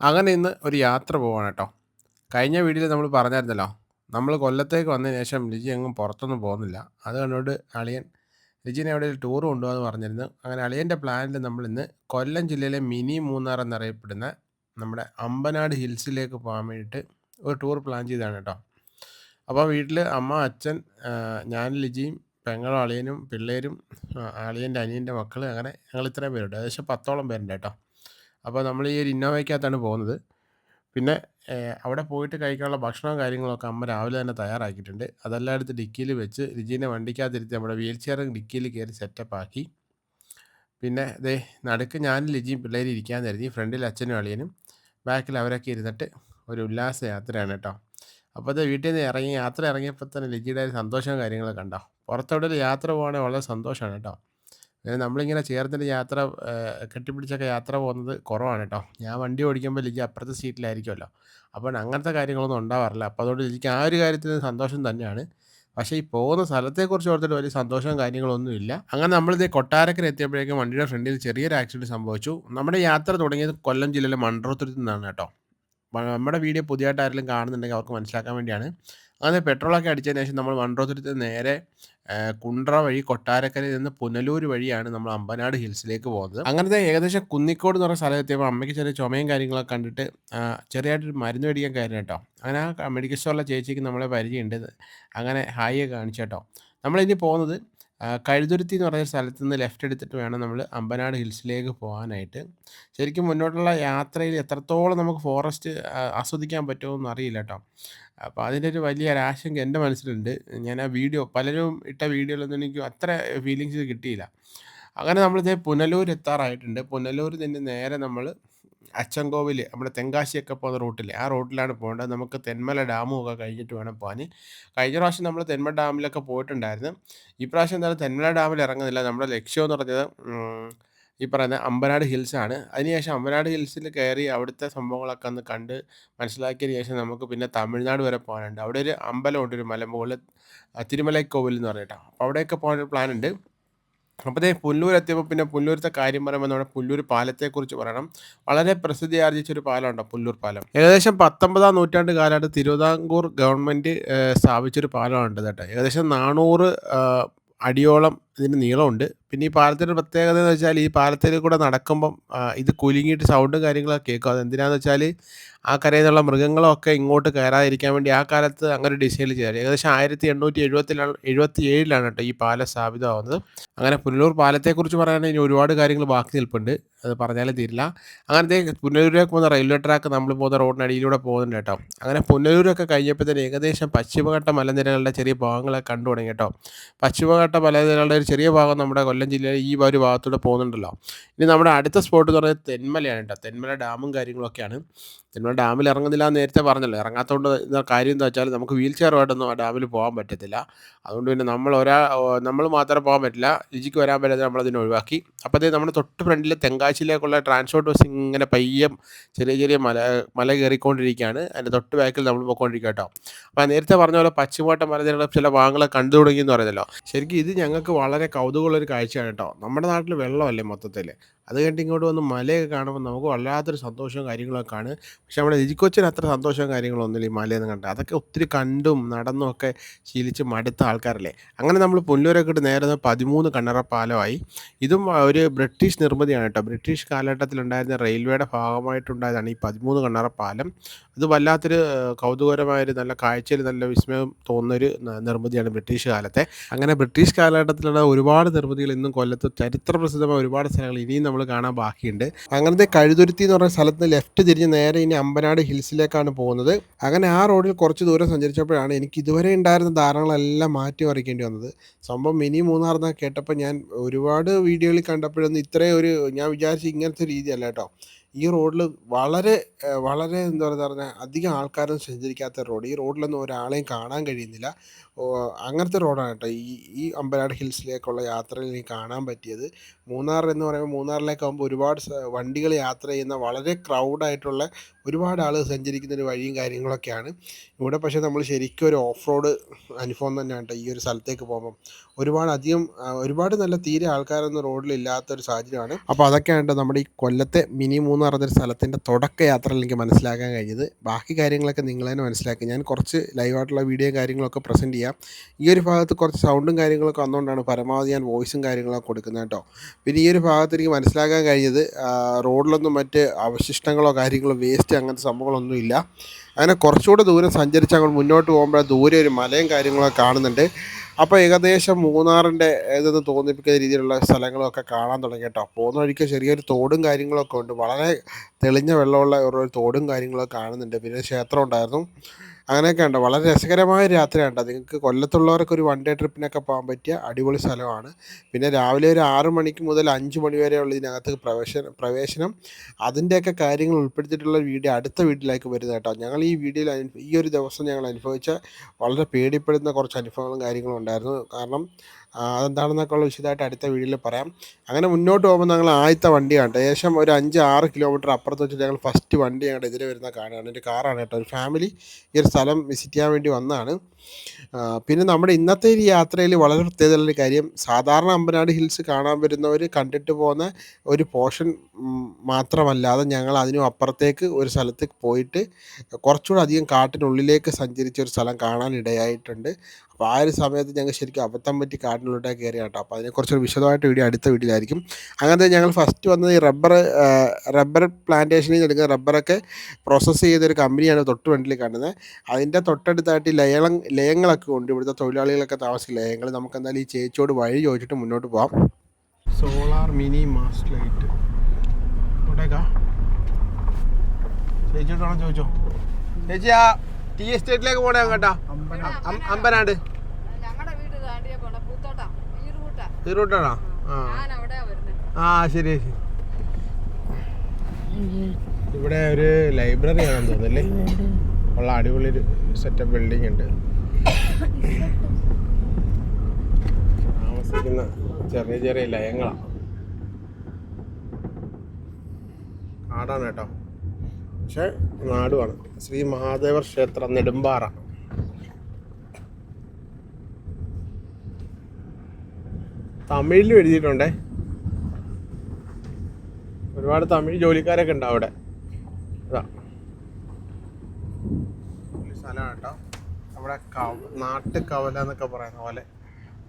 അങ്ങനെ ഇന്ന് ഒരു യാത്ര പോവാണ് കേട്ടോ കഴിഞ്ഞ വീഡിയോയിൽ നമ്മൾ പറഞ്ഞായിരുന്നല്ലോ നമ്മൾ കൊല്ലത്തേക്ക് വന്നതിന് ശേഷം ലിജി എങ്ങും പുറത്തൊന്നും പോകുന്നില്ല. അത് കണ്ടുകൊണ്ട് അളിയൻ ലിജിനെ എവിടെ ടൂർ കൊണ്ടുപോകാന്ന് പറഞ്ഞിരുന്നു. അങ്ങനെ അളിയന്റെ പ്ലാനിൽ നമ്മൾ ഇന്ന് കൊല്ലം ജില്ലയിലെ മിനി മൂന്നാർ എന്നറിയപ്പെടുന്ന നമ്മുടെ അമ്പനാട് ഹിൽസിലേക്ക് പോകാൻ വേണ്ടിയിട്ട് ഒരു ടൂർ പ്ലാൻ ചെയ്താണ് കേട്ടോ അപ്പോൾ വീട്ടിൽ അമ്മ അച്ഛൻ ഞാൻ ലിജിയും പെങ്ങളും അളിയനും പിള്ളേരും അളിയന്റെ അനിയന്റെ മക്കൾ അങ്ങനെ ഞങ്ങൾ ഇത്രയും പേരുണ്ട്. ഏകദേശം പത്തോളം പേരുണ്ട് കേട്ടോ അപ്പോൾ നമ്മൾ ഈ ഒരു ഇന്നോവയ്ക്കകത്താണ് പോകുന്നത്. പിന്നെ അവിടെ പോയിട്ട് കഴിക്കാനുള്ള ഭക്ഷണവും കാര്യങ്ങളൊക്കെ അമ്മ രാവിലെ തന്നെ തയ്യാറാക്കിയിട്ടുണ്ട്. അതെല്ലാം എടുത്ത് ഡിക്കിയിൽ വെച്ച് രുചീനെ വണ്ടിക്കകത്തിരുത്തി നമ്മുടെ വീൽ ചെയറും ഡിക്കിയിൽ കയറി സെറ്റപ്പ് ആക്കി. പിന്നെ ദേ നടുക്ക് ഞാനും ലിജിയും പിള്ളേരും ഇരിക്കാൻ കരുതി. ഫ്രണ്ടിൽ അച്ഛനും അളിയനും ബാക്കിൽ അവരൊക്കെ ഇരുന്നിട്ട് ഒരു ഉല്ലാസ യാത്രയാണ് കേട്ടോ. അപ്പോൾ അത് വീട്ടിൽ നിന്ന് ഇറങ്ങി യാത്ര ഇറങ്ങിയപ്പോൾ തന്നെ ലിജിയുടെ സന്തോഷവും കാര്യങ്ങളൊക്കെ കണ്ടോ. പുറത്തെവിടെ യാത്ര പോകുകയാണെങ്കിൽ വളരെ സന്തോഷമാണ് കേട്ടോ. നമ്മളിങ്ങനെ ചേർന്നിട്ട് യാത്ര കെട്ടിപ്പിടിച്ചൊക്കെ യാത്ര പോകുന്നത് കുറവാണ് കേട്ടോ. ഞാൻ വണ്ടി ഓടിക്കുമ്പോൾ ലിജി അപ്പുറത്തെ സീറ്റിലായിരിക്കുമല്ലോ. അപ്പോൾ അങ്ങനത്തെ കാര്യങ്ങളൊന്നും ഉണ്ടാവാറില്ല. അപ്പോൾ അതുകൊണ്ട് ലിജിക്ക് ആ ഒരു കാര്യത്തിൽ സന്തോഷം തന്നെയാണ്. പക്ഷേ ഈ പോകുന്ന സ്ഥലത്തെക്കുറിച്ച് ഓർത്തിട്ട് വലിയ സന്തോഷവും കാര്യങ്ങളൊന്നും ഇല്ല. അങ്ങനെ നമ്മളിത് കൊട്ടാരക്കര എത്തിയപ്പോഴേക്കും വണ്ടിയുടെ ഫ്രണ്ടിൽ ചെറിയൊരു ആക്സിഡന്റ് സംഭവിച്ചു. നമ്മുടെ യാത്ര തുടങ്ങിയത് കൊല്ലം ജില്ലയിലെ മൺട്രോത്തുരുത്തിൽ നിന്നാണ് കേട്ടോ. നമ്മുടെ വീഡിയോ പുതിയതായിട്ട് ആരെങ്കിലും കാണുന്നുണ്ടെങ്കിൽ അവർക്ക് മനസ്സിലാക്കാൻ വേണ്ടിയാണ്. അങ്ങനെ പെട്രോളൊക്കെ അടിച്ചതിന് ശേഷം നമ്മൾ മൺട്രോത്തുരുത്തിൽ നേരെ കുണ്ട്ര വഴി കൊട്ടാരക്കരയിൽ നിന്ന് പുനലൂർ വഴിയാണ് നമ്മൾ അമ്പനാട് ഹിൽസിലേക്ക് പോകുന്നത്. അങ്ങനത്തെ ഏകദേശം കുന്നിക്കോട് എന്ന് പറഞ്ഞ സ്ഥലം എത്തിയപ്പോൾ അമ്മയ്ക്ക് ചെറിയ ചുമയും കാര്യങ്ങളൊക്കെ കണ്ടിട്ട് ചെറിയായിട്ടൊരു മരുന്ന് മേടിക്കാൻ കാര്യം കേട്ടോ. അങ്ങനെ ആ മെഡിക്കൽ സ്റ്റോറിലെ ചേച്ചിക്ക് നമ്മളെ പരിചയമുണ്ട്. അങ്ങനെ ഹായിയെ കാണിച്ചു കേട്ടോ. നമ്മളിനി പോകുന്നത് കഴുതുരുത്തി എന്ന് പറയുന്ന സ്ഥലത്ത് നിന്ന് ലെഫ്റ്റ് എടുത്തിട്ട് വേണം നമ്മൾ അമ്പനാട് ഹിൽസിലേക്ക് പോകാനായിട്ട്. ശരിക്കും മുന്നോട്ടുള്ള യാത്രയിൽ എത്രത്തോളം നമുക്ക് ഫോറസ്റ്റ് ആസ്വദിക്കാൻ പറ്റുമെന്ന് അറിയില്ല കേട്ടോ. അപ്പോൾ അതിന്റെ ഒരു വലിയ ഒരു എന്റെ മനസ്സിലുണ്ട്. ഞാൻ ആ വീഡിയോ പലരും ഇട്ട വീഡിയോയിലൊന്നും എനിക്ക് അത്ര ഫീലിങ്സ് കിട്ടിയില്ല. അങ്ങനെ നമ്മൾ നമ്മളിതേ പുനലൂർ എത്താറായിട്ടുണ്ട്. പുനലൂർ നിന്ന് നേരെ നമ്മൾ അച്ചൻകോവിൽ നമ്മുടെ തെങ്കാശിയൊക്കെ പോകുന്ന റൂട്ടിൽ ആ റൂട്ടിലാണ് പോകേണ്ടത്. നമുക്ക് തെന്മല ഡാമും ഒക്കെ കഴിഞ്ഞിട്ട് വേണം പോകാൻ. കഴിഞ്ഞ പ്രാവശ്യം നമ്മൾ തെന്മല ഡാമിലൊക്കെ പോയിട്ടുണ്ടായിരുന്നു. ഈ പ്രാവശ്യം എന്തായാലും തെന്മല ഡാമിൽ ഇറങ്ങുന്നില്ല. നമ്മുടെ ലക്ഷ്യം എന്ന് പറഞ്ഞത് ഈ പറയുന്ന അമ്പനാട് ഹിൽസാണ്. അതിനുശേഷം അമ്പനാട് ഹിൽസിൽ കയറി അവിടുത്തെ സംഭവങ്ങളൊക്കെ ഒന്ന് കണ്ട് മനസ്സിലാക്കിയതിന് ശേഷം നമുക്ക് പിന്നെ തമിഴ്നാട് വരെ പോകാനുണ്ട്. അവിടെ ഒരു അമ്പലമുണ്ട് ഒരു മലമുകളിൽ തിരുമലൈക്കോവിൽ എന്ന് പറഞ്ഞിട്ടാണ് അപ്പോൾ അവിടെയൊക്കെ പോകാനൊരു അപ്പോൾ ദേ പുല്ലൂർ എത്തിയപ്പോൾ പിന്നെ പുല്ലൂരത്തെ കാര്യം പറയുമ്പോൾ നമ്മുടെ പുല്ലൂർ പാലത്തെക്കുറിച്ച് പറയണം. വളരെ പ്രസിദ്ധി ആർജിച്ചൊരു പാലമുണ്ടോ പുല്ലൂർ പാലം? ഏകദേശം പത്തൊമ്പതാം നൂറ്റാണ്ട് കാലത്ത് തിരുവിതാംകൂർ ഗവൺമെന്റ് സ്ഥാപിച്ചൊരു പാലമാണ് കേട്ടോ. ഏകദേശം നാനൂറ് അടിയോളം ഇതിന് നീളമുണ്ട്. പിന്നെ ഈ പാലത്തിന്റെ പ്രത്യേകത എന്ന് വെച്ചാൽ ഈ പാലത്തിൽ കൂടെ നടക്കുമ്പം ഇത് കുലുങ്ങിയിട്ട് സൗണ്ടും കാര്യങ്ങളൊക്കെ കേൾക്കും. അതെന്തിനാന്ന് വെച്ചാൽ ആ കരയിൽ നിന്നുള്ള മൃഗങ്ങളൊക്കെ ഇങ്ങോട്ട് കയറാതിരിക്കാൻ വേണ്ടി ആ കാലത്ത് അങ്ങനെ ഒരു ഡിസൈൻ ചെയ്തത് ഏകദേശം ആയിരത്തി എണ്ണൂറ്റി എഴുപത്തിലാണ് എഴുപത്തി ഏഴിലാണ് കേട്ടോ ഈ പാലം സ്ഥാപിതമാവുന്നത് അങ്ങനെ പുനലൂർ പാലത്തെക്കുറിച്ച് പറയുകയാണെങ്കിൽ ഇനി ഒരുപാട് കാര്യങ്ങൾ ബാക്കി നിൽപ്പുണ്ട്. അത് പറഞ്ഞാലേ തീരില്ല. അങ്ങനത്തെ പുനലൂരിലേക്ക് പോകുന്ന റെയിൽവേ ട്രാക്ക് നമ്മൾ പോകുന്ന റോഡിനടിയിലൂടെ പോകുന്നുണ്ട് കേട്ടോ. അങ്ങനെ പുനലൂരൊക്കെ കഴിഞ്ഞപ്പോൾ തന്നെ ഏകദേശം പശ്ചിമഘട്ട മലനിരകളുടെ ചെറിയ ഭാഗങ്ങളൊക്കെ കണ്ടു തുടങ്ങി കേട്ടോ. പശ്ചിമഘട്ട മലനിരകളുടെ ഒരു ചെറിയ ഭാഗം നമ്മുടെ കൊല്ലം ജില്ലയിലെ ഈ ഒരു ഭാഗത്തൂടെ പോകുന്നുണ്ടല്ലോ. ഇനി നമ്മുടെ അടുത്ത സ്പോട്ട് എന്ന് പറയുന്നത് തെന്മലയാണ് കേട്ടോ. തെന്മല ഡാമും കാര്യങ്ങളൊക്കെയാണ്. തെന്മല ഡാമിൽ ഇറങ്ങുന്നില്ല എന്ന് നേരത്തെ പറഞ്ഞല്ലോ. ഇറങ്ങാത്തതുകൊണ്ട് കാര്യം എന്താ വെച്ചാൽ നമുക്ക് വീൽ ചെയറുമായിട്ടൊന്നും ആ ഡാമിൽ പോകാൻ പറ്റത്തില്ല. അതുകൊണ്ട് പിന്നെ നമ്മൾ ഒരാ നമ്മൾ മാത്രമേ പോകാൻ പറ്റില്ല. ലിജിക്ക് വരാൻ പറ്റാതെ നമ്മളതിനെ ഒഴിവാക്കി. അപ്പോൾ നമ്മുടെ തൊട്ട് ഫ്രണ്ടിൽ തെങ്കാശിയിലേക്കുള്ള ട്രാൻസ്പോർട്ട് ബസ് ഇങ്ങനെ പയ്യം ചെറിയ ചെറിയ മല മല കയറിക്കൊണ്ടിരിക്കുകയാണ്. അതിന്റെ തൊട്ട് ബാക്കിൽ നമ്മൾ പോയിക്കൊണ്ടിരിക്കുക കേട്ടോ. അപ്പോൾ നേരത്തെ പറഞ്ഞ പോലെ പശ്ചിമഘട്ട മലനിരകളുടെ ചില ഭാഗങ്ങളെ കണ്ടു തുടങ്ങി എന്ന് പറയുന്നല്ലോ. ശരിക്കും ഇത് ഞങ്ങൾക്ക് വളരെ കൗതുകമുള്ളൊരു കാഴ്ചയാണ് കേട്ടോ. നമ്മുടെ നാട്ടിൽ വെള്ളമല്ലേ മൊത്തത്തിൽ അത് കഴിഞ്ഞിട്ട് ഇങ്ങോട്ട് വന്ന് മലയൊക്കെ കാണുമ്പോൾ നമുക്ക് വല്ലാത്തൊരു സന്തോഷവും കാര്യങ്ങളൊക്കെ ആണ് പക്ഷേ നമ്മുടെ രുചിക്കൊച്ചിന് അത്ര സന്തോഷവും കാര്യങ്ങളൊന്നുമില്ല ഈ മലയെന്ന് കണ്ട്. അതൊക്കെ ഒത്തിരി കണ്ടും നടന്നും ഒക്കെ ശീലിച്ച് മടുത്ത ആൾക്കാരല്ലേ. അങ്ങനെ നമ്മൾ പുല്ലൂരൊക്കെ ഇട്ട് നേരെ പതിമൂന്ന് കണ്ണറ പാലമായി. ഇതും ഒരു ബ്രിട്ടീഷ് നിർമ്മിതിയാണ് കേട്ടോ. ബ്രിട്ടീഷ് കാലഘട്ടത്തിലുണ്ടായിരുന്ന റെയിൽവേയുടെ ഭാഗമായിട്ടുണ്ടായതാണ് ഈ പതിമൂന്ന് കണ്ണറ പാലം. അത് വല്ലാത്തൊരു കൗതുകരമായൊരു നല്ല കാഴ്ചയിൽ നല്ല വിസ്മയം തോന്നുന്നൊരു നിർമ്മിതിയാണ് ബ്രിട്ടീഷ് കാലത്തെ. അങ്ങനെ ബ്രിട്ടീഷ് കാലഘട്ടത്തിലുള്ള ഒരുപാട് നിർമ്മിതികൾ ഇന്നും കൊല്ലത്ത് ചരിത്ര പ്രസിദ്ധമായ ഒരുപാട് സ്ഥലങ്ങൾ ഇനിയും നമ്മൾ കാണാൻ ബാക്കിയുണ്ട്. അങ്ങനത്തെ കഴുതുരുത്തി എന്ന് പറഞ്ഞ സ്ഥലത്ത് ലെഫ്റ്റ് തിരിഞ്ഞ് നേരെ ഇനി അമ്പനാട് ഹിൽസിലേക്കാണ് പോകുന്നത്. അങ്ങനെ ആ റോഡിൽ കുറച്ച് ദൂരം സഞ്ചരിച്ചപ്പോഴാണ് എനിക്ക് ഇതുവരെ ഉണ്ടായിരുന്ന ധാരണകളെല്ലാം മാറ്റി മറിക്കേണ്ടി വന്നത്. സംഭവം മിനി മൂന്നാർ എന്നൊക്കെ കേട്ടപ്പോൾ ഞാൻ ഒരുപാട് വീഡിയോകളിൽ കണ്ടപ്പോഴൊന്നും ഇത്രയും ഒരു ഞാൻ വിചാരിച്ച ഇങ്ങനത്തെ രീതിയല്ല കേട്ടോ. ഈ റോഡിൽ വളരെ വളരെ എന്താ പറയുക പറഞ്ഞാൽ അധികം ആൾക്കാരും സഞ്ചരിക്കാത്ത റോഡ് ഈ റോഡിലൊന്നും ഒരാളെയും കാണാൻ കഴിയുന്നില്ല. അങ്ങനത്തെ റോഡാണ് കേട്ടോ ഈ ഈ അമ്പനാട് ഹിൽസിലേക്കുള്ള യാത്രയിൽ എനിക്ക് കാണാൻ പറ്റിയത്. മൂന്നാർ എന്ന് പറയുമ്പോൾ മൂന്നാറിലേക്ക് ആകുമ്പോൾ ഒരുപാട് വണ്ടികൾ യാത്ര ചെയ്യുന്ന വളരെ ക്രൗഡായിട്ടുള്ള ഒരുപാട് ആൾ സഞ്ചരിക്കുന്ന ഒരു വഴിയും കാര്യങ്ങളൊക്കെയാണ്. ഇവിടെ പക്ഷേ നമ്മൾ ശരിക്കും ഒരു ഓഫ് റോഡ് അനുഭവം തന്നെയാണ് ഈ ഒരു സ്ഥലത്തേക്ക് പോകുമ്പം. ഒരുപാട് അധികം ഒരുപാട് നല്ല തീരെ ആൾക്കാരൊന്നും റോഡിലില്ലാത്തൊരു ഇല്ലാത്ത ഒരു സാഹചര്യമാണ്. അപ്പോൾ അതൊക്കെയാണ് നമ്മുടെ ഈ കൊല്ലത്തെ മിനി മൂന്നാർ എന്നൊരു സ്ഥലത്തിന്റെ തുടക്ക യാത്രയിൽ എനിക്ക് മനസ്സിലാക്കാൻ കഴിഞ്ഞത്. ബാക്കി കാര്യങ്ങളൊക്കെ നിങ്ങൾ തന്നെ മനസ്സിലാക്കി ഞാൻ കുറച്ച് ലൈവായിട്ടുള്ള വീഡിയോ കാര്യങ്ങളൊക്കെ പ്രസന്റ് ചെയ്യാം. ഈ ഒരു ഭാഗത്ത് കുറച്ച് സൗണ്ടും കാര്യങ്ങളൊക്കെ വന്നുകൊണ്ടാണ് പരമാവധി ഞാൻ വോയിസും കാര്യങ്ങളൊക്കെ കൊടുക്കുന്നത് കേട്ടോ. പിന്നെ ഈ ഒരു ഭാഗത്ത് എനിക്ക് മനസ്സിലാക്കാൻ കഴിഞ്ഞത് റോഡിലൊന്നും മറ്റ് അവശിഷ്ടങ്ങളോ കാര്യങ്ങളോ വേസ്റ്റ് അങ്ങനത്തെ സംഭവങ്ങളൊന്നും ഇല്ല. അങ്ങനെ കുറച്ചുകൂടെ ദൂരം സഞ്ചരിച്ച് അങ്ങോട്ട് മുന്നോട്ട് പോകുമ്പോൾ ദൂരെ ഒരു മലയും കാര്യങ്ങളൊക്കെ കാണുന്നുണ്ട്. അപ്പോൾ ഏകദേശം മൂന്നാറിന്റെ ഇതെന്ന് തോന്നിപ്പിക്കുന്ന രീതിയിലുള്ള സ്ഥലങ്ങളൊക്കെ കാണാൻ തുടങ്ങി കേട്ടോ. പോകുന്ന വഴിക്ക് ചെറിയൊരു തോടും കാര്യങ്ങളൊക്കെ ഉണ്ട്. വളരെ തെളിഞ്ഞ വെള്ളമുള്ള ഒരു തോടും കാര്യങ്ങളൊക്കെ കാണുന്നുണ്ട്. പിന്നെ ക്ഷേത്രം ഉണ്ടായിരുന്നു. അങ്ങനെയൊക്കെ ഉണ്ട്. വളരെ രസകരമായ ഒരു യാത്രയാണ് നിങ്ങൾക്ക് കൊല്ലത്തുള്ളവർക്ക് ഒരു വൺ ഡേ ട്രിപ്പിനൊക്കെ പോകാൻ പറ്റിയ അടിപൊളി സ്ഥലമാണ്. പിന്നെ രാവിലെ ഒരു ആറ് മണിക്ക് മുതൽ അഞ്ച് മണി വരെയുള്ള ഇതിനകത്ത് പ്രവേശനം പ്രവേശനം. അതിന്റെയൊക്കെ കാര്യങ്ങൾ ഉൾപ്പെടുത്തിയിട്ടുള്ള വീഡിയോ അടുത്ത വീട്ടിലേക്ക് വരുന്നത് കേട്ടോ. ഞങ്ങൾ ഈ വീഡിയോയിൽ ഈ ഒരു ദിവസം ഞങ്ങൾ അനുഭവിച്ച വളരെ പേടിപ്പെടുന്ന കുറച്ച് അനുഭവങ്ങളും കാര്യങ്ങളും ഉണ്ടായിരുന്നു. കാരണം അതെന്താണെന്നൊക്കെ ഉള്ള വിശദമായിട്ട് അടുത്ത വീഡിയോയിൽ പറയാം. അങ്ങനെ മുന്നോട്ട് പോകുമ്പോൾ ഞങ്ങൾ ആദ്യത്തെ വണ്ടിയാണ് ഏകദേശം ഒരു അഞ്ച് ആറ് കിലോമീറ്റർ അപ്പുറത്ത് വെച്ചിട്ട് ഞങ്ങൾ ഫസ്റ്റ് വണ്ടി ഞങ്ങളുടെ എതിരെ വരുന്ന കാണുകയാണ് എന്റെ കാറാണ് കേട്ടോ. ഒരു ഫാമിലി ഈ ഒരു സ്ഥലം വിസിറ്റ് ചെയ്യാൻ വേണ്ടി വന്നതാണ്. പിന്നെ നമ്മുടെ ഇന്നത്തെ ഈ യാത്രയിൽ വളരെ പ്രത്യേകതയുള്ളൊരു കാര്യം സാധാരണ അമ്പനാട് ഹിൽസ് കാണാൻ വരുന്നവർ കണ്ടിട്ട് പോകുന്ന ഒരു പോർഷൻ മാത്രമല്ലാതെ ഞങ്ങൾ അതിനും അപ്പുറത്തേക്ക് ഒരു സ്ഥലത്ത് പോയിട്ട് കുറച്ചുകൂടെ അധികം കാട്ടിനുള്ളിലേക്ക് സഞ്ചരിച്ച ഒരു സ്ഥലം കാണാനിടയായിട്ടുണ്ട്. അപ്പോൾ ആ ഒരു സമയത്ത് ഞങ്ങൾ ശരിക്കും അബദ്ധം പറ്റി കാട്ടിനുള്ളിലേക്ക് കയറി കേട്ടോ. അപ്പോൾ അതിനെക്കുറിച്ചൊരു വിശദമായിട്ട് വീഡിയോ അടുത്ത വീഡിയോയിലായിരിക്കും. അങ്ങനത്തെ ഞങ്ങൾ ഫസ്റ്റ് വന്നത് ഈ റബ്ബർ റബ്ബർ പ്ലാന്റേഷനിൽ നിന്ന് എടുക്കുന്ന റബ്ബറൊക്കെ പ്രോസസ്സ് ചെയ്തൊരു കമ്പനിയാണ് തൊട്ട് ഫ്രണ്ടിൽ കാണുന്നത്. അതിന്റെ തൊട്ടടുത്തായിട്ട് ഈ ലയളം ലയങ്ങളൊക്കെ ഉണ്ട്. ഇവിടുത്തെ തൊഴിലാളികളൊക്കെ താമസിക്കുന്ന ലയങ്ങൾ. നമുക്ക് എന്തായാലും ഈ ചേച്ചിയോട് വഴി ചോദിച്ചിട്ട് മുന്നോട്ട് പോവാം. സോളാർ മിനി മാസ്റ്റ് ലൈറ്റ് ഇവിടേക്കാ ചേച്ചിയോടാണോ ചോദിച്ചോ? ചേച്ചി ആ ടീ എസ്റ്റേറ്റിലേക്ക് പോണേ കേട്ടാ അമ്പനാട് ഞങ്ങളുടെ വീട് താണ്ടിയ പോണ പൂത്തോട്ടാ വരുന്നത് ആ. ശരി ശരി. ഇവിടെ ഒരു ലൈബ്രറി ആണെന്ന് തോന്നുന്നല്ലേ ഉള്ള അടിപൊളി ഒരു സെറ്റപ്പ് ബിൽഡിംഗ് ഉണ്ട്. താമസിക്കുന്ന ചെറിയ ചെറിയ ലയങ്ങളാണ് കാടാണ് കേട്ടോ. പക്ഷെ നാടുമാണ് ശ്രീ മഹാദേവ ക്ഷേത്രം നെടുമ്പാറ. തമിഴിലും എഴുതിയിട്ടുണ്ടേ. ഒരുപാട് തമിഴ് ജോലിക്കാരൊക്കെ ഉണ്ട് അവിടെ. അതാ. ഒരു സ്ഥലമാണ് കേട്ടോ. അവിടെ കവ നാട്ടു കവല എന്നൊക്കെ പറയുന്ന പോലെ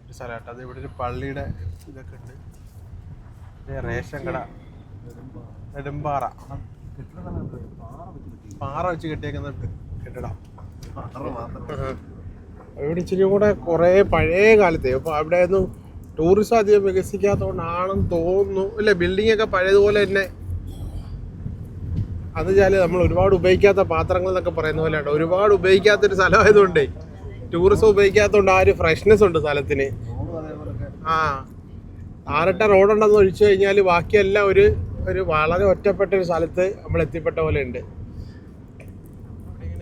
ഒരു സ്ഥലം കേട്ടോ. അത് ഇവിടെ ഒരു പള്ളിയുടെ ഇതൊക്കെ ഉണ്ട്. റേഷൻ കട. നെടുമ്പാറ. പാറ വെച്ച് കെട്ടിയേക്കുന്ന കെട്ടിടം. ഇവിടെ ഇച്ചിരി കൂടെ കുറേ പഴയ കാലത്തെ. അപ്പോൾ അവിടെ ഒന്നും ടൂറിസം അധികം വികസിക്കാത്തതുകൊണ്ടാണെന്ന് തോന്നുന്നു. ഇല്ല ബിൽഡിംഗ് ഒക്കെ പഴയതുപോലെ തന്നെ. അന്ന് നമ്മൾ ഒരുപാട് ഉപയോഗിക്കാത്ത പാത്രങ്ങൾ എന്നൊക്കെ പറയുന്ന പോലെ ഉണ്ടോ ഒരുപാട് ഉപയോഗിക്കാത്തൊരു സ്ഥലമായതുകൊണ്ടേ ടൂറിസം ഉപയോഗിക്കാത്തതുകൊണ്ട് ആ ഒരു ഫ്രഷ്നെസ് ഉണ്ട് സ്ഥലത്തിന്. ആ ആറട്ട റോഡുണ്ടെന്ന് ഒഴിച്ചു കഴിഞ്ഞാൽ ബാക്കിയെല്ലാം ഒരു ഒരു വളരെ ഒറ്റപ്പെട്ട ഒരു സ്ഥലത്ത് നമ്മൾ എത്തിപ്പെട്ട പോലെ ഉണ്ട്.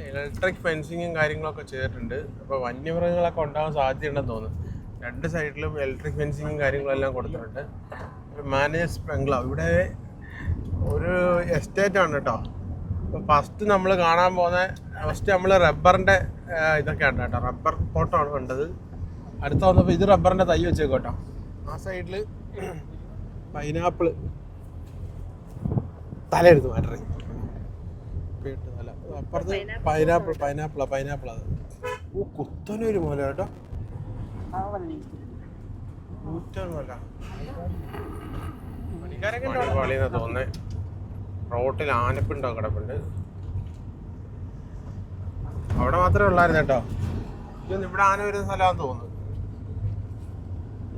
ഇലക്ട്രിക് ഫെൻസിങ്ങും കാര്യങ്ങളൊക്കെ ചെയ്തിട്ടുണ്ട്. അപ്പോൾ വന്യമൃഗങ്ങളൊക്കെ ഉണ്ടാകാൻ സാധ്യതയുണ്ടെന്ന് തോന്നുന്നു. രണ്ട് സൈഡിലും ഇലക്ട്രിക് ഫെൻസിങ്ങും കാര്യങ്ങളെല്ലാം കൊടുത്തിട്ടുണ്ട്. മാനേജേഴ്സ് ബംഗ്ലാവ് ഇവിടെ ഒരു എസ്റ്റേറ്റ് ആണ് കേട്ടോ. ഫസ്റ്റ് നമ്മൾ കാണാൻ പോകുന്ന ഫസ്റ്റ് നമ്മൾ റബ്ബറിന്റെ ഇതൊക്കെയാണ് കേട്ടോ. റബ്ബർ തോട്ടമാണ് കണ്ടത്. അടുത്ത വന്നപ്പോൾ ഇത് റബ്ബറിന്റെ തൈ വെച്ചേക്കും കേട്ടോ. ആ സൈഡിൽ പൈനാപ്പിൾ തലയെടുത്ത് മാറ്ററി അപ്പുറത്ത് പൈനാപ്പിൾ പൈനാപ്പിളാ പൈനാപ്പിൾ അത്. ഓ കുത്തനൊരു മോല കേട്ടോ. റോട്ടിൽ ആനപ്പിണ്ടോ കിടപ്പുണ്ട്. അവിടെ മാത്രമേ ഉള്ളായിരുന്നു കേട്ടോ. ഇതൊന്നും ഇവിടെ ആന വരുന്ന സ്ഥലമാണെന്ന് തോന്നുന്നു.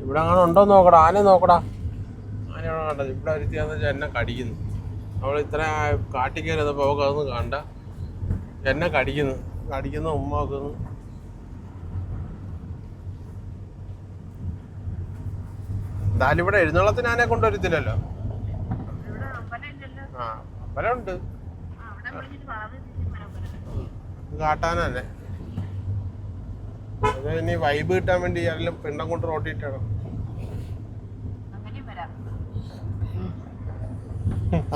ഇവിടെ അങ്ങനെ ഉണ്ടോ നോക്കടാ. ആന നോക്കടാ. ആന ഇവിടെ കണ്ടത്. ഇവിടെ വരുത്തിയാന്ന് വെച്ചാൽ എന്നെ കടിക്കുന്നു. അവൾ ഇത്ര വന്നപ്പോൾ അവൾക്ക് അതൊന്നും കണ്ട. എന്നെ കടിക്കുന്നു. കടിക്കുന്ന ഉമ്മ വെക്കുന്നു. എന്തായാലും ഇവിടെ എഴുന്നള്ളത്തിന് ആനെ കൊണ്ടുവരത്തില്ലല്ലോ. ആ അമ്പലമുണ്ട്. അത് ഇനി വൈബ് കിട്ടാൻ വേണ്ടി ആരെങ്കിലും പിണ്ടം കൊണ്ട് റോട്ടിട്ടാണ്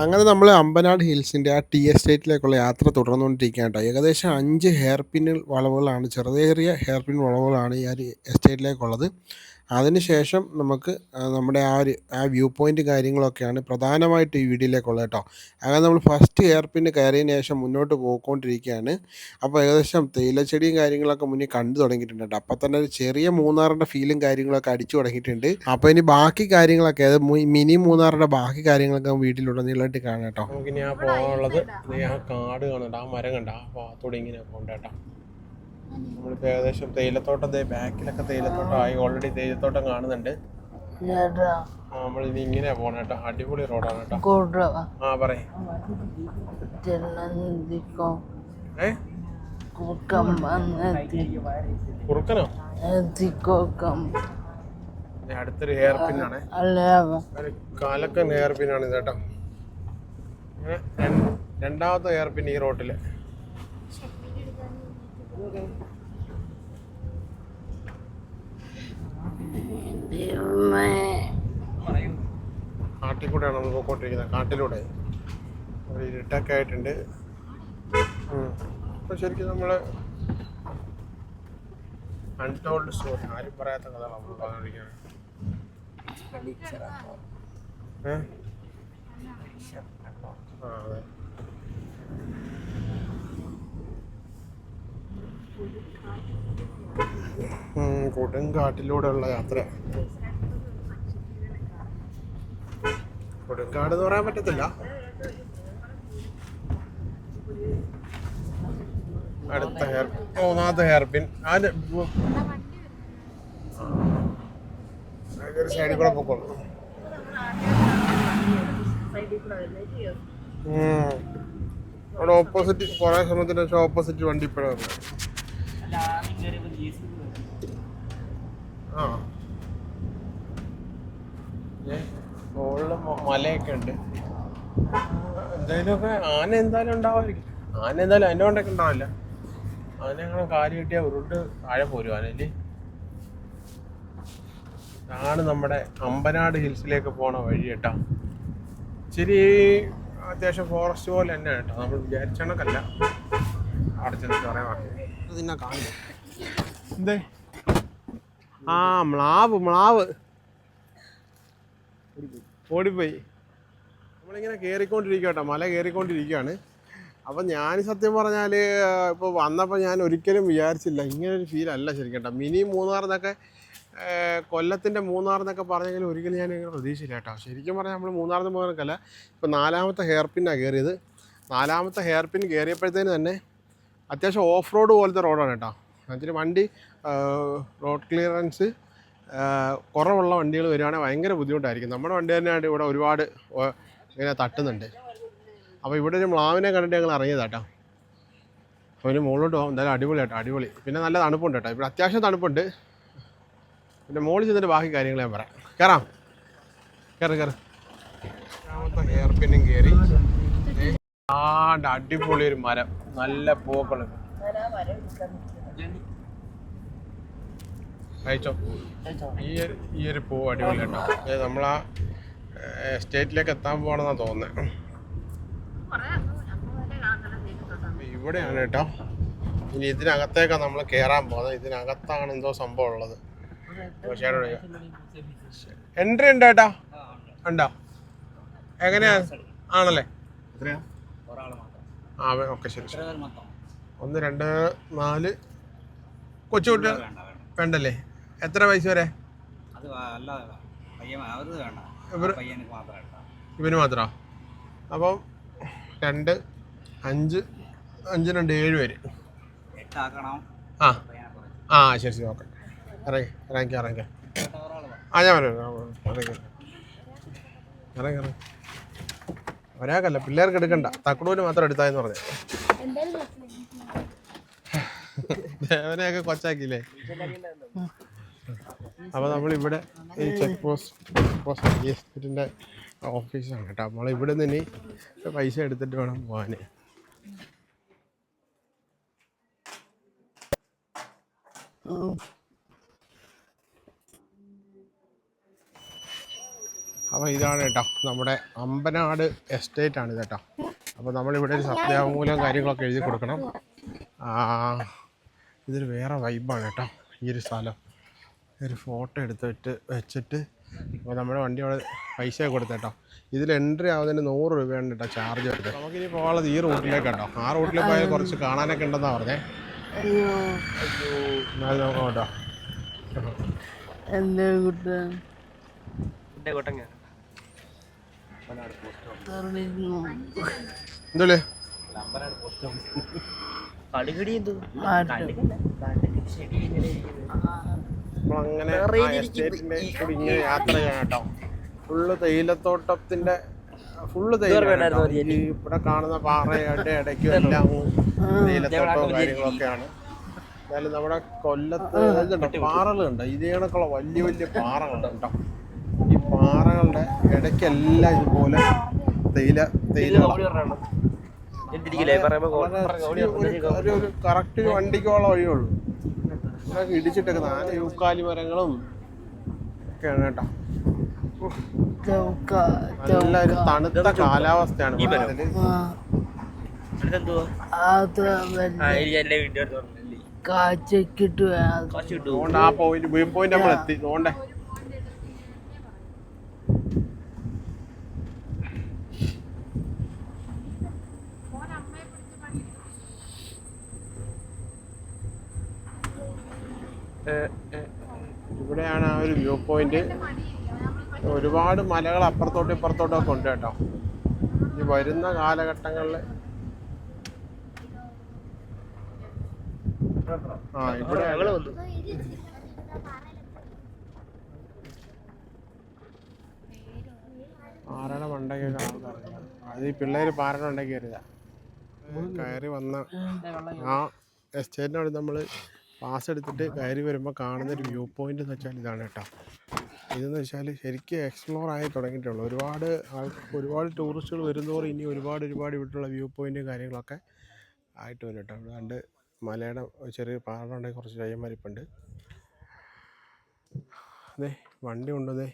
അങ്ങനെ നമ്മൾ അമ്പനാട് ഹിൽസിന്റെ ആ ടി എസ്റ്റേറ്റിലേക്കുള്ള യാത്ര തുടർന്നുകൊണ്ടിരിക്കുകയാണ് കേട്ടോ. ഏകദേശം അഞ്ച് ഹെയർ പിൻ വളവുകളാണ് ചെറിയ ചെറിയ ഹെയർ പിൻ വളവുകളാണ് ഈ ഒരു എസ്റ്റേറ്റിലേക്കുള്ളത്. അതിനുശേഷം നമുക്ക് നമ്മുടെ ആ ഒരു ആ വ്യൂ പോയിന്റ് കാര്യങ്ങളൊക്കെയാണ് പ്രധാനമായിട്ട് ഈ വീഡിയോയിലേക്കുള്ളത് കേട്ടോ. അങ്ങനെ നമ്മൾ ഫസ്റ്റ് എയർ പിന്നെ കയറിയതിന് ശേഷം മുന്നോട്ട് പോയിക്കൊണ്ടിരിക്കുകയാണ്. അപ്പോൾ ഏകദേശം തേയിലച്ചെടിയും കാര്യങ്ങളൊക്കെ മുന്നിൽ കണ്ടു തുടങ്ങിയിട്ടുണ്ട് കേട്ടോ. അപ്പോൾ തന്നെ ഒരു ചെറിയ മൂന്നാറിന്റെ ഫീലും കാര്യങ്ങളൊക്കെ അടിച്ചു തുടങ്ങിയിട്ടുണ്ട്. അപ്പോൾ ഇനി ബാക്കി കാര്യങ്ങളൊക്കെ അത് മിനി മൂന്നാറിന്റെ ബാക്കി കാര്യങ്ങളൊക്കെ വീട്ടിലുടനീളമായിട്ട് കാണാം കേട്ടോ. നമുക്കിനി ആ പോകാനുള്ളത് ആ കാട് കാണണ്ട ആ മരം കണ്ട ആ പാത്തോടെ ഇങ്ങനെ പോകണ്ട കേട്ടോ. നമ്മളിപ്പോൾ ഏകദേശം തേയിലത്തോട്ടം ദേ ബാക്കിലൊക്കെ തേയിലത്തോട്ടം ആയി ഓൾറെഡി തേയിലത്തോട്ടം കാണുന്നുണ്ട്. നമ്മൾ ഇനി ഇങ്ങനെ പോകണം കേട്ടോ. അടിപൊളി റോഡാണ് കേട്ടോ. ആ പറയ്. കുറുക്കനോ? അടുത്തൊരു ഹെയർ പിന്നാണ് കാലക്കൻ ഹെയർ പിന്നാണ് ഇത് കേട്ടോ. രണ്ടാമത്തെ ഹെയർ പിൻ ഈ ദൈവമേ കാട്ടിൽ കൂടെയാണ് നമ്മൾ പോയിക്കൊണ്ടിരിക്കുന്നത്. കാട്ടിലൂടെ. ഒരു ഇരുട്ടൊക്കെ ആയിട്ടുണ്ട്. അപ്പോൾ ശരിക്കും നമ്മൾ അൺടോൾഡ് സ്റ്റോറി ആരും പറയാത്ത കഥ നമ്മൾ പറഞ്ഞുകൊണ്ടിരിക്കുന്നത് ഏ? ആ അതെ. കൊടുങ്കാട്ടിലൂടെയുള്ള യാത്ര. കൊടുങ്കാട് എന്ന് പറയാൻ പറ്റത്തില്ല. അടുത്ത ഹെയർ മൂന്നാമത്തെ ഹെയർ സൈഡിൽ കൂടെ പൊക്കോളൂ. അവിടെ ഓപ്പോസിറ്റ് കുറെ സമയത്തിന് ശേഷം ഓപ്പോസിറ്റ് വണ്ടി ഇപ്പോഴാണ് മുകളിൽ മലയൊക്കെ ഉണ്ട് എന്തായാലുമൊക്കെ ആന എന്തായാലും ഉണ്ടാവായിരിക്കും ആന എന്തായാലും അതിന്റെ കൊണ്ടൊക്കെ ഉണ്ടാവില്ല. ആന അങ്ങനെ കാൽ കിട്ടിയാൽ ഉരുണ്ട് താഴെ പോരും ആനയിൽ ഇതാണ് നമ്മുടെ അമ്പനാട് ഹിൽസിലേക്ക് പോണ വഴി കേട്ടോ. ഇച്ചിരി അത്യാവശ്യം ഫോറസ്റ്റ് പോലെ തന്നെ കേട്ടോ. നമ്മൾ വിചാരിച്ചണക്കല്ല. അവിടെ പറയാൻ ഇതിനെ കാണില്ല ആ മ്ലാവ് മ്ലാവ്. ഓടിപ്പോയി. നമ്മളിങ്ങനെ കയറിക്കൊണ്ടിരിക്കുക മല കയറിക്കൊണ്ടിരിക്കുകയാണ് അപ്പം ഞാൻ സത്യം പറഞ്ഞാൽ ഇപ്പോൾ വന്നപ്പോൾ ഞാൻ ഒരിക്കലും വിചാരിച്ചില്ല. ഇങ്ങനെ ഒരു ഫീൽ അല്ല ശരിക്കും കേട്ടോ. മിനി മൂന്നാർ എന്നൊക്കെ കൊല്ലത്തിന്റെ മൂന്നാർ എന്നൊക്കെ പറഞ്ഞെങ്കിലും ഒരിക്കലും ഞാൻ ഇങ്ങനെ പ്രതീക്ഷിച്ചില്ല കേട്ടോ. ശരിക്കും പറഞ്ഞാൽ നമ്മൾ മൂന്നാറിന് പോകുന്നതൊക്കെയല്ല ഇപ്പോൾ നാലാമത്തെ ഹെയർ പിന്നാണ് കയറിയത് നാലാമത്തെ ഹെയർ പിൻ കയറിയപ്പോഴത്തേന് തന്നെ അത്യാവശ്യം ഓഫ് റോഡ് പോലത്തെ റോഡാണ് കേട്ടോ. എന്നുവെച്ചാൽ വണ്ടി റോഡ് ക്ലിയറൻസ് കുറവുള്ള വണ്ടികൾ വരികയാണെങ്കിൽ ഭയങ്കര ബുദ്ധിമുട്ടായിരിക്കും. നമ്മുടെ വണ്ടി തന്നെയാണ് ഇവിടെ ഒരുപാട് ഇങ്ങനെ തട്ടുന്നുണ്ട്. അപ്പോൾ ഇവിടെ ഒരു മ്ലാവിനെ കണ്ടിട്ട് ഞങ്ങൾ ഇറങ്ങിയതാട്ടോ കേട്ടോ. ഇതിന് മുകളിലോട്ട് പോകും. എന്തായാലും അടിപൊളി കേട്ടോ അടിപൊളി. പിന്നെ നല്ല തണുപ്പുണ്ട് കേട്ടോ. ഇവിടെ അത്യാവശ്യം തണുപ്പുണ്ട്. പിന്നെ മുകളിൽ ചെന്നിട്ട് ബാക്കി കാര്യങ്ങൾ ഞാൻ പറയാം. കയറാം കയറി കയറി രണ്ടാമത്തെ ഹെയർ പിന്നും കയറി ആണ്ട് അടിപൊളി ഒരു മരം. നല്ല പൂക്കൾ. കഴിച്ചോ? ഈ ഒരു ഈ ഒരു പൂ അടിപൊളി കേട്ടോ. നമ്മളാ സ്റ്റേറ്റിലേക്ക് എത്താൻ പോകണമെന്നാ തോന്നുന്നത് ഇവിടെയാണ് കേട്ടോ. ഇനി ഇതിനകത്തേക്കാണ് നമ്മൾ കയറാൻ പോകുന്നത് ഇതിനകത്താണ് എന്തോ സംഭവം ഉള്ളത്. എൻട്രി ഉണ്ട് കേട്ടോ ഉണ്ടോ? എങ്ങനെയാ? ആണല്ലേ? ആ ഓക്കെ ശരി ശരി. ഒന്ന് രണ്ട് നാല്. കൊച്ചുകുട്ടികൾ വേണ്ടല്ലേ? എത്ര വയസ്സ് വരെ? ഇവന് മാത്രമോ അപ്പം രണ്ട് അഞ്ച് അഞ്ച് രണ്ട് ഏഴ് പേര്. ആ. ആ ശരി ശരി ഓക്കെ. ഇറങ്ങി ഇറങ്ങിക്കാം ഇറങ്ങിക്കാം. ആ ഞാൻ വരാം. ഇറങ്ങി. ഇറങ്ങി ഇറങ്ങി. ഒരാൾക്കല്ല പിള്ളേർക്ക് എടുക്കണ്ട. തക്കടൂര് മാത്രം എടുത്താന്ന് പറഞ്ഞു. ദേവനെയൊക്കെ കൊച്ചാക്കിയില്ലേ? അപ്പോൾ നമ്മളിവിടെ ഈ ചെക്ക് പോസ്റ്റ് പോസ്റ്റ് ഓഫീസാണ് കേട്ടോ. നമ്മൾ ഇവിടെ നിന്ന് ഇനി പൈസ എടുത്തിട്ട് വേണം പോകാൻ അപ്പോൾ ഇതാണ് കേട്ടോ നമ്മുടെ അമ്പനാട് എസ്റ്റേറ്റ് ആണ് കേട്ടോ. അപ്പോൾ നമ്മളിവിടെ ഒരു സത്യാമൂലം കാര്യങ്ങളൊക്കെ എഴുതി കൊടുക്കണം. ആ, ഇതൊരു വേറെ വൈബാണ് കേട്ടോ ഈ ഒരു സ്ഥലം. ഒരു ഫോട്ടോ എടുത്തിട്ട് വെച്ചിട്ട് അപ്പോൾ നമ്മുടെ വണ്ടി അവിടെ പൈസ കൊടുത്തേട്ടോ ഇതിൽ എൻട്രി ആവുന്നതിന് നൂറ് രൂപയാണ് കേട്ടോ ചാർജ് വരുന്നത്. നമുക്കിനി പോകാനുള്ളത് ഈ റൂട്ടിലേക്ക് കേട്ടോ. ആ റൂട്ടിൽ പോയാൽ കുറച്ച് കാണാനൊക്കെ ഉണ്ടെന്നാണ് പറഞ്ഞേ. എന്നാലും നോക്കാം കേട്ടോ. എന്റെ കുട്ടൻ തറണിരുന്നു എന്തല്ലേ നമ്മളങ്ങനെ ആ എസ്റ്റേറ്റിന്റെ കൂടി ഇങ്ങനെ യാത്ര ചെയ്യണം കേട്ടോ. ഫുള്ള് തേയിലത്തോട്ടത്തിന്റെ ഫുള്ള് ഈ ഇവിടെ കാണുന്ന പാറയുടെ ഇടയ്ക്കും എല്ലാം തേയിലത്തോട്ടവും കാര്യങ്ങളൊക്കെയാണ്. എന്നാലും നമ്മുടെ കൊല്ലത്ത് ഇതുണ്ട്? പാറകളുണ്ട്. ഇതേ കണക്കുള്ള വലിയ വലിയ പാറകളുണ്ട് കേട്ടോ. പാറകളുടെ ഇടയ്ക്കെല്ലാം ഇതുപോലെ തേയില തേയില ഒരു കറക്റ്റ് വണ്ടിക്കുള്ള വഴിയുള്ളൂ ഇതൊക്കെ ഇടിച്ചിട്ടൊക്കെ നാല് യൂക്കാലി മരങ്ങളും ഒക്കെയാണ് കേട്ടോ. നല്ല ഒരു തണുത്ത കാലാവസ്ഥയാണ് അതുകൊണ്ട് ആ. പോയിന്റ് വ്യൂ പോയിന്റ് നമ്മൾ എത്തി അതുകൊണ്ടേ. ഇവിടെയാണ് ആ ഒരു വ്യൂ പോയിന്റ് ഒരുപാട് മലകൾ അപ്പുറത്തോട്ടും ഇപ്പുറത്തോട്ടും ഒക്കെ ഉണ്ട് കേട്ടോ. ഈ വരുന്ന കാലഘട്ടങ്ങളിൽ ആ ഇവിടെ പാറയുടെ മണ്ടയ്ക്കൊക്കെ അത് ഈ പിള്ളേര് പാറയുടെ മണ്ടയ്ക്ക് കയറിയതാ കയറി വന്ന ആ എസ്റ്റേറ്റിനോട് നമ്മൾ പാസ് എടുത്തിട്ട് കയറി വരുമ്പോൾ കാണുന്ന ഒരു വ്യൂ പോയിന്റ് എന്ന് വെച്ചാൽ ഇതാണ് കേട്ടോ. ഇതെന്ന് വെച്ചാൽ ശരിക്കും എക്സ്പ്ലോർ ആയി തുടങ്ങിയിട്ടുള്ളൂ. ഒരുപാട് ആൾക്ക് ഒരുപാട് ടൂറിസ്റ്റുകൾ വരുന്നതോറും ഇനി ഒരുപാട് ഒരുപാട് ഇവിടെയുള്ള വ്യൂ പോയിന്റും കാര്യങ്ങളൊക്കെ ആയിട്ട് വരും കേട്ടോ. ഇവിടെ മലയുടെ ചെറിയ പാടുണ്ടെങ്കിൽ കുറച്ച് കയ്യന്മാരിപ്പുണ്ട് അതെ വണ്ടി കൊണ്ടുവന്നേ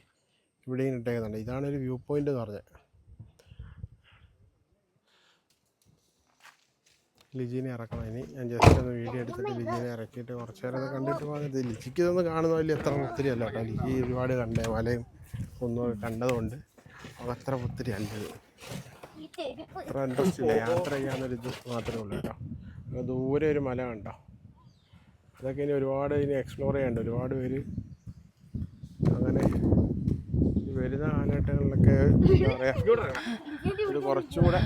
ഇവിടെയും ഇട്ടേക്കുന്നുണ്ട്. ഇതാണ് ഒരു വ്യൂ പോയിന്റ് എന്ന് പറഞ്ഞത്. ലിജീനെ ഇറക്കണം. ഇനി ഞാൻ ജസ്റ്റ് ഒന്ന് വീഡിയോ എടുത്തിട്ട് ലിജീനെ ഇറക്കിയിട്ട് കുറച്ച് നേരം അത് കണ്ടിട്ട് പോകുന്നത് ലിജിക്ക് ഇതൊന്നും കാണുന്ന വലിയ അത്ര ഒത്തിരി അല്ല കേട്ടോ. ലിജി ഒരുപാട് കണ്ടേ മലയും ഒന്നും കണ്ടതുകൊണ്ട് അവ അത്ര ഒത്തിരി അല്ലത് അത്ര ഇൻട്രസ്റ്റ് ഇല്ല. യാത്ര ചെയ്യാനൊരു ഇത് മാത്രമേ ഉള്ളൂ കേട്ടോ. ദൂരെ ഒരു മല കണ്ടോ? അതൊക്കെ ഇനി ഒരുപാട് ഇനി എക്സ്പ്ലോർ ചെയ്യാനുണ്ട് ഒരുപാട് പേര് അങ്ങനെ വരുന്ന കാലഘട്ടങ്ങളിലൊക്കെ എന്താ പറയാ ഇത് കുറച്ചുകൂടെ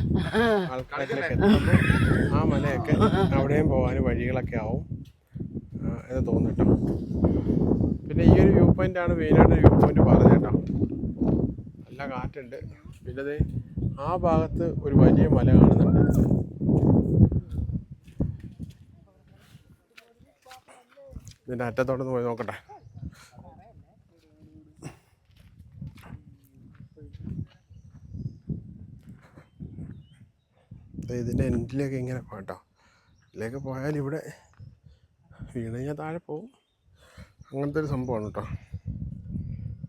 ആൾക്കാരിലേക്ക് എത്തുമ്പോൾ ആ മലയൊക്കെ അവിടെയും പോകാൻ വഴികളൊക്കെ ആവും എന്ന് തോന്നിട്ടോ പിന്നെ ഈ ഒരു വ്യൂ പോയിന്റ് ആണ് മെയിനായിട്ട് വ്യൂ പോയിന്റ് പറഞ്ഞത് കേട്ടോ. നല്ല കാറ്റുണ്ട്. പിന്നെ ആ ഭാഗത്ത് ഒരു വലിയ മല കാണുന്നുണ്ട്. ഇതിന്റെ അറ്റത്തോട്ടൊന്ന് പോയി നോക്കട്ടെ. ഇതിന്റെ എൻഡിലേക്ക് ഇങ്ങനെ പോകാം കേട്ടോ. ഇതിലേക്ക് പോയാൽ ഇവിടെ വീണ് കഴിഞ്ഞാൽ താഴെ പോവും അങ്ങനത്തെ ഒരു സംഭവമാണ് കേട്ടോ.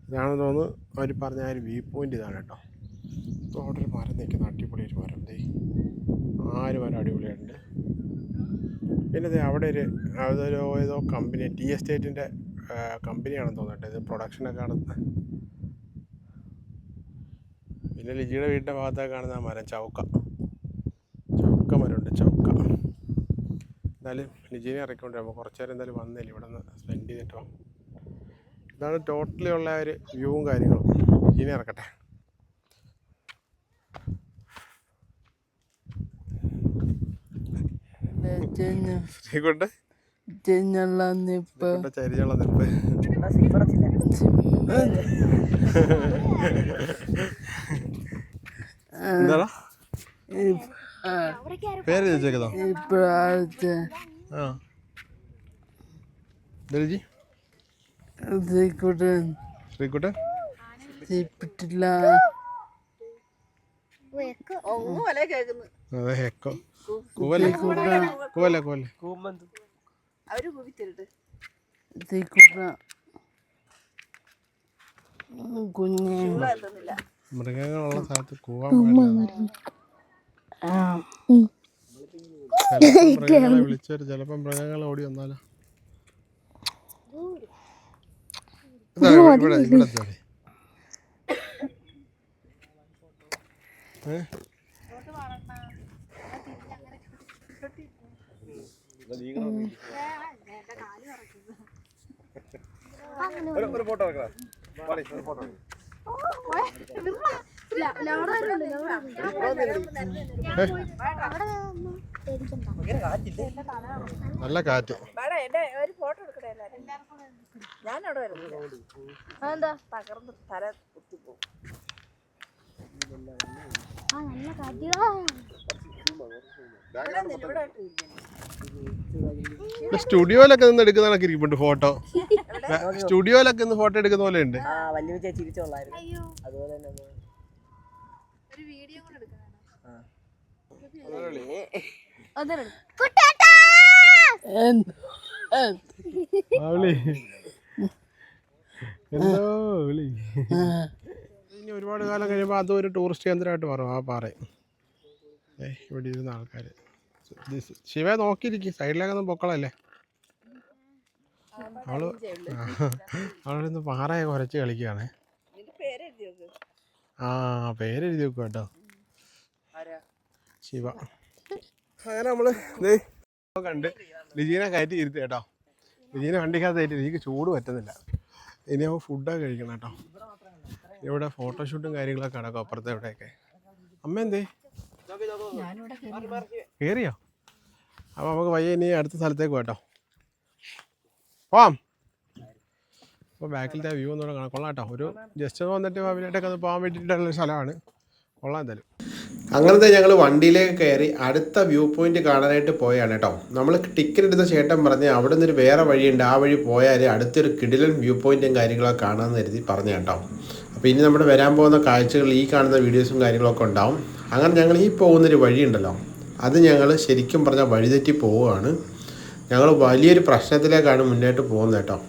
ഇതാണെന്ന് തോന്നുന്നു അവർ പറഞ്ഞ ആ ഒരു വ്യൂ പോയിന്റ് ഇതാണ് കേട്ടോ. ഇപ്പോൾ അവിടെ ഒരു മരം നിൽക്കുന്ന അടിപൊളി ഒരു മരം ദേ. ആ ഒരു മരം അടിപൊളിയായിട്ടുണ്ട്. പിന്നെ ദേ അവിടെ ഒരു അതൊരു ഏതോ കമ്പനി ടി എസ്റ്റേറ്റിന്റെ കമ്പനിയാണെന്ന് തോന്നട്ടെ ഇത് പ്രൊഡക്ഷനൊക്കെ നടത്തുന്നത്. പിന്നെ ലിജിയുടെ വീടിന്റെ ഭാഗത്തൊക്കെ കാണുന്ന മരം ചൗക്ക മരമുണ്ട് ചൗക്ക എന്തായാലും ലിജീനെ ഇറക്കിക്കൊണ്ട് നമുക്ക് കുറച്ച് നേരം എന്തായാലും വന്നില്ല ഇവിടെ നിന്ന് സ്പെൻഡ് ചെയ്തിട്ട് വാ. ഇതാണ് ടോട്ടലി ഉള്ള ഒരു വ്യൂവും കാര്യങ്ങളും. ലിജീനെ ഇറക്കട്ടെ. ശ്രീകുണ്ട്? ചെഞ്ഞള്ള നിപ്പ്. എന്താടാ? പേര് ചോദിച്ചേക്കതോ? ആ. ദൽജി ശ്രീകുട്ടൻ. ശ്രീകുട്ടൻ? തീപ്പിട്ടില്ല അതെ ഹെക്കോ കൂവല്ലേ? കൂവല്ലേ കൂവല്ലേ? ശ്രീകുട്ട കുഞ്ഞ് മൃഗങ്ങളുള്ള സ്ഥലത്ത് കൂവാൻ വിളിച്ചൊരു മൃഗങ്ങൾ ഓടി വന്നാലോ ഇവിടെ ഫോട്ടോ എത്തിയാ മതി. ഏ? നല്ല കാറ്റ്. സ്റ്റുഡിയോയിലൊക്കെ നിന്ന് എടുക്കുന്നതൊക്കെ ഇരിക്കുന്നുണ്ട് ഫോട്ടോ. സ്റ്റുഡിയോയിലൊക്കെ നിന്ന് ഫോട്ടോ എടുക്കുന്ന പോലെ ഉണ്ട്. അതുപോലെ തന്നെ ഒന്ന് ഒരു വീഡിയോ കൂടെ എടുക്കണം എന്ത് എന്ത് വിളി എന്തോ വിളി ഇനി ഒരുപാട് കാലം കഴിയുമ്പോൾ അതും ഒരു ടൂറിസ്റ്റ് കേന്ദ്രമായിട്ട് മാറും ആ പാറ. ഏ ഇവിടെ ഇരുന്ന ആൾക്കാർ ശിവ നോക്കിയിരിക്കും സൈഡിലേക്കൊന്നും പൊക്കളല്ലേ? അവൾ അവളിന്ന് പാറയെ കുറച്ച് കളിക്കുകയാണ്. ആ പേരെഴുതി വെക്കും കേട്ടോ. ശിവ. അങ്ങനെ നമ്മൾ ദേ കണ്ട് ലിജീനെ കയറ്റി ഇരുത്തി കേട്ടോ. ലിജീനെ വണ്ടിക്കകത്ത് കയറ്റി എനിക്ക് ചൂട് പറ്റുന്നില്ല. ഇനി അവ ഫുഡൊക്കെ കഴിക്കണം കേട്ടോ. ഇവിടെ ഫോട്ടോഷൂട്ടും കാര്യങ്ങളൊക്കെ നടക്കും അപ്പുറത്തെ ഇവിടെയൊക്കെ. അമ്മ എന്തേ? കയറിയോ അപ്പൊ നമുക്ക് വയ്യ ഇനി അടുത്ത സ്ഥലത്തേക്ക് പോട്ടോ. പോവാം. അപ്പോൾ ബാക്കിലത്തെ വ്യൂ ഒന്നുകൂടെ കാണാം. കൊള്ളാം കേട്ടോ. ഒരു ജസ്റ്റ് ഒന്ന് വന്നിട്ട് ഫാമിലിയായിട്ടൊക്കെ ഒന്ന് പോകാൻ വേണ്ടിയിട്ടുള്ള സ്ഥലമാണ്. കൊള്ളാം എന്തായാലും. അങ്ങനത്തെ ഞങ്ങൾ വണ്ടിയിലേക്ക് കയറി അടുത്ത വ്യൂ പോയിന്റ് കാണാനായിട്ട് പോയാണ് കേട്ടോ നമ്മൾ ടിക്കറ്റ് എടുത്ത ചേട്ടൻ പറഞ്ഞ് അവിടെ നിന്നൊരു വേറെ വഴിയുണ്ട്. ആ വഴി പോയാൽ അടുത്തൊരു കിടിലൻ വ്യൂ പോയിന്റും കാര്യങ്ങളൊക്കെ കാണാമെന്ന് കരുതി പറഞ്ഞു കേട്ടോ. അപ്പോൾ ഇനി നമ്മുടെ വരാൻ പോകുന്ന കാഴ്ചകൾ ഈ കാണുന്ന വീഡിയോസും കാര്യങ്ങളൊക്കെ ഉണ്ടാവും. അങ്ങനെ ഞങ്ങൾ ഈ പോകുന്നൊരു വഴിയുണ്ടല്ലോ. അത് ഞങ്ങൾ ശരിക്കും പറഞ്ഞാൽ വഴിതെറ്റി പോവുകയാണ്. ഞങ്ങൾ വലിയൊരു പ്രശ്നത്തിലേക്കാണ് മുന്നോട്ട് പോകുന്നത് കേട്ടോ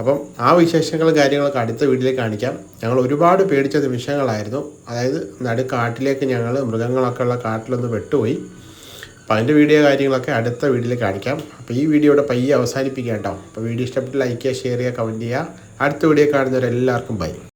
അപ്പം ആ വിശേഷങ്ങളും കാര്യങ്ങളൊക്കെ അടുത്ത വീട്ടിലേക്ക് കാണിക്കാം. ഞങ്ങൾ ഒരുപാട് പേടിച്ച നിമിഷങ്ങളായിരുന്നു അതായത് നടു കാട്ടിലേക്ക് ഞങ്ങൾ മൃഗങ്ങളൊക്കെ ഉള്ള കാട്ടിലൊന്ന് വെട്ടുപോയി അപ്പോൾ അതിന്റെ വീഡിയോ കാര്യങ്ങളൊക്കെ അടുത്ത വീഡിയോയിൽ കാണിക്കാം. അപ്പോൾ ഈ വീഡിയോ ഇവിടെ പയ്യെ അവസാനിപ്പിക്കാം കേട്ടോ. അപ്പോൾ വീഡിയോ ഇഷ്ടപ്പെട്ട് ലൈക്ക് ചെയ്യുക ഷെയർ ചെയ്യുക കമന്റ് ചെയ്യുക. അടുത്ത വീഡിയോ കാണുന്നവരെല്ലാവർക്കും ബൈ